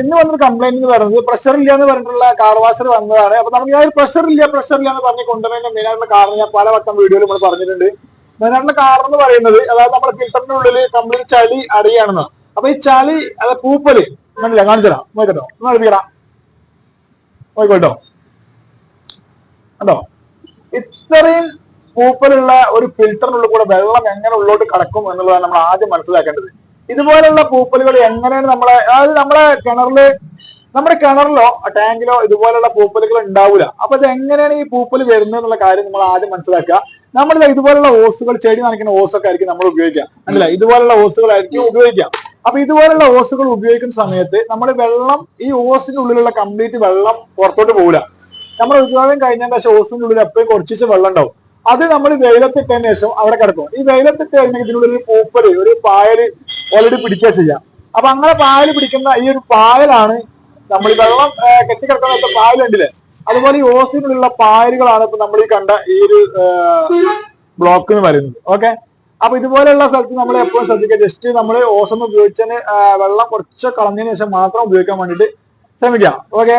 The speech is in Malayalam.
ഇന്ന് വന്നൊരു കംപ്ലൈന്റ് എന്ന് പറയുന്നത് പ്രഷർ ഇല്ല എന്ന് പറഞ്ഞിട്ടുള്ള കാർ വാഷർ വന്നതാണ്. അപ്പൊ നമുക്ക് ഞാൻ പ്രഷർ ഇല്ല പ്രഷർ ഇല്ല എന്ന് പറഞ്ഞ് കൊണ്ടുവരുന്ന മെയിൻ ആയിട്ടുള്ള കാരണം ഞാൻ പല വട്ടം വീഡിയോയിൽ നമ്മൾ പറഞ്ഞിട്ടുണ്ട്. മെയിൻ ആയിട്ടുള്ള കാരണം എന്ന് പറയുന്നത് അതായത് നമ്മുടെ ഫിൽറ്ററിന്റെ ഉള്ളിൽ കംപ്ലീറ്റ് ചളി അടിയാണെന്ന്. അപ്പൊ ഈ ചളി അത് പൂപ്പൽ കണ്ടില്ല? കാണിച്ചതാ നോക്കട്ടോ അടുപ്പിക്കടാ നോക്കോട്ടോ കണ്ടോ? ഇത്രയും പൂപ്പലുള്ള ഒരു ഫിൽറ്ററിനുള്ളിൽ കൂടെ വെള്ളം എങ്ങനെ ഉള്ളോട്ട് കടക്കും എന്നുള്ളതാണ് നമ്മൾ ആദ്യം മനസ്സിലാക്കേണ്ടത്. ഇതുപോലുള്ള പൂപ്പലുകൾ എങ്ങനെയാണ് നമ്മളെ അതായത് നമ്മളെ കിണറിൽ നമ്മുടെ കിണറിലോ ടാങ്കിലോ ഇതുപോലുള്ള പൂപ്പലുകൾ ഉണ്ടാവില്ല അപ്പൊ ഇത് എങ്ങനെയാണ് ഈ പൂപ്പൽ വരുന്നത് എന്നുള്ള കാര്യം നമ്മൾ ആദ്യം മനസ്സിലാക്കുക. നമ്മൾ ഇതുപോലുള്ള ഓസുകൾ ചെടി നനയ്ക്കുന്ന ഓസൊക്കെ ആയിരിക്കും നമ്മൾ ഉപയോഗിക്കുക. അല്ല ഇതുപോലുള്ള ഓസുകളായിരിക്കും ഉപയോഗിക്കുക. അപ്പൊ ഇതുപോലുള്ള ഓസുകൾ ഉപയോഗിക്കുന്ന സമയത്ത് നമ്മൾ വെള്ളം ഈ ഓസിന്റെ ഉള്ളിലുള്ള കംപ്ലീറ്റ് വെള്ളം പുറത്തോട്ട് പോകില്ല നമ്മൾ ഉപയോഗം കഴിഞ്ഞതിന് ശേഷം ഓസിന്റെ ഉള്ളിൽ എപ്പോഴും കുറച്ച് വെള്ളം ഉണ്ടാവും. അത് നമ്മൾ വെയിലത്തിട്ടതിന് ശേഷം അവിടെ കിടക്കും. ഈ വെയിലത്തിട്ട് കഴിഞ്ഞാൽ ഇതിനുള്ളിൽ ഒരു പൂപ്പൽ ഒരു പായൽ ഓൾറെഡി പിടിക്കുക ചെയ്യാം. അപ്പൊ അങ്ങനെ പായൽ പിടിക്കുന്ന ഈ ഒരു പായലാണ് നമ്മൾ ഈ വെള്ളം കെട്ടിക്കിടക്കുന്ന പായലുണ്ടല്ലേ? അതുപോലെ ഈ ഓസിനുള്ള പായലുകളാണ് ഇപ്പൊ നമ്മൾ ഈ കണ്ട ഈ ഒരു ബ്ലോക്ക് എന്ന് പറയുന്നത് ഓക്കെ? അപ്പൊ ഇതുപോലെയുള്ള സ്ഥലത്ത് നമ്മൾ എപ്പോഴും ശ്രദ്ധിക്കുക. ജസ്റ്റ് നമ്മൾ ഓസം ഉപയോഗിച്ചതിന് വെള്ളം കുറച്ച് കളഞ്ഞതിന് ശേഷം മാത്രം ഉപയോഗിക്കാൻ വേണ്ടിയിട്ട് ശ്രമിക്കാം ഓക്കെ?